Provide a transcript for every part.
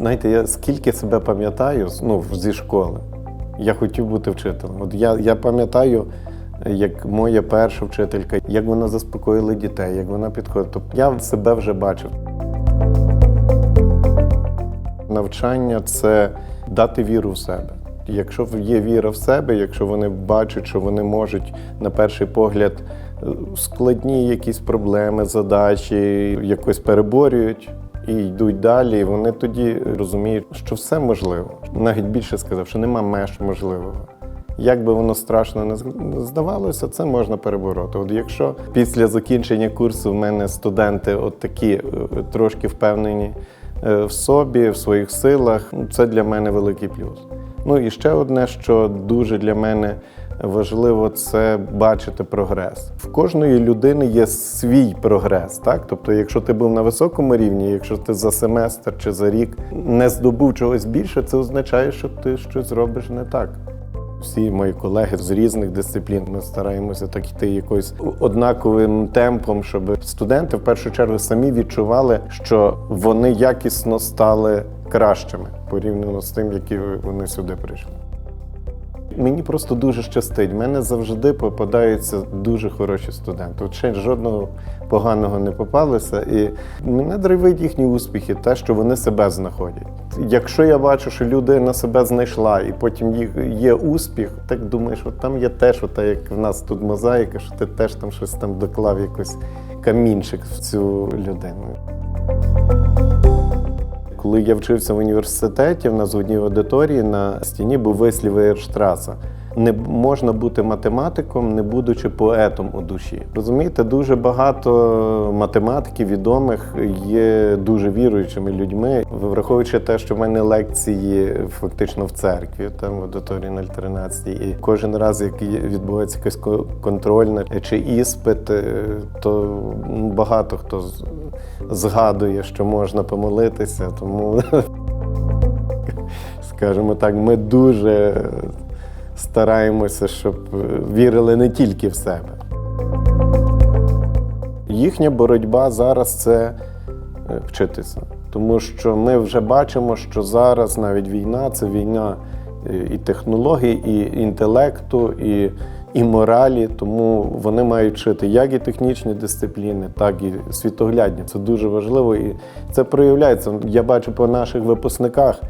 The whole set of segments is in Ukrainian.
Знаєте, я скільки себе пам'ятаю ну, зі школи, я хотів бути вчителем. От я, я пам'ятаю, як моя перша вчителька, як вона заспокоїла дітей, як вона підходила. Тобто я себе вже бачив. Навчання це дати віру в себе. Якщо є віра в себе, якщо вони бачать, що вони можуть на перший погляд е, складні якісь проблеми, задачі якось переборюють і йдуть далі, вони тоді розуміють, що все можливо. Навіть більше сказав, що нема меж можливого. Як би воно страшно не здавалося, це можна перебороти. От якщо після закінчення курсу в мене студенти от такі е, трошки впевнені е, в собі, в своїх силах, ну, це для мене великий плюс. Ну і ще одне, що дуже для мене важливо, це бачити прогрес. В кожної людини є свій прогрес. Так? Тобто, якщо ти був на високому рівні, якщо ти за семестр чи за рік не здобув чогось більше, це означає, що ти щось робиш не так. Всі мої колеги з різних дисциплін ми стараємося так йти якось однаковим темпом, щоб студенти в першу чергу самі відчували, що вони якісно стали кращими порівняно з тим, які вони сюди прийшли. Мені просто дуже щастить. Мене завжди попадаються дуже хороші студенти. От ще жодного поганого не попалося. І мене драйвить їхні успіхи, те, що вони себе знаходять. Якщо я бачу, що людина себе знайшла, і потім їх є успіх, так думаєш, от там є теж, от, як в нас тут мозаїка, що ти теж там щось там доклав, якийсь камінчик в цю людину. Коли я вчився в університеті, в нас в одній аудиторії на стіні був вислів Ейрштраса. Не можна бути математиком, не будучи поетом у душі. Розумієте, дуже багато математиків відомих є дуже віруючими людьми, враховуючи те, що в мене лекції фактично в церкві, там в аудиторії 013, і кожен раз, як відбувається якась ко- контрольна чи іспит, е, то багато хто згадує, що можна помолитися, тому скажімо так, ми дуже стараємося, щоб е, вірили не тільки в себе. Їхня боротьба зараз це е, вчитися. Тому що ми вже бачимо, що зараз навіть війна це війна е, і технологій, і інтелекту, і, і моралі. Тому вони мають вчити як і технічні дисципліни, так і світоглядні. Це дуже важливо. І це проявляється. Я бачу по наших випускниках.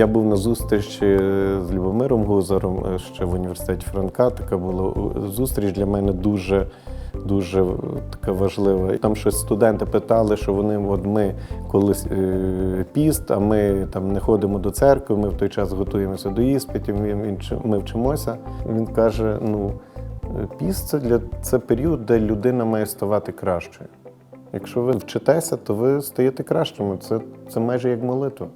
Я був на зустрічі з Любомиром Гузаром е, ще в університеті Франка. Така була е, зустріч для мене дуже. Дуже така важлива. Там щось студенти питали, що вони от ми колись е, піст, а ми там не ходимо до церкви, ми в той час готуємося до іспитів, ми вчимося. Він каже: ну, піст це для це період, де людина має ставати кращою. Якщо ви вчитеся, то ви стаєте кращими. Це, це майже як молитва.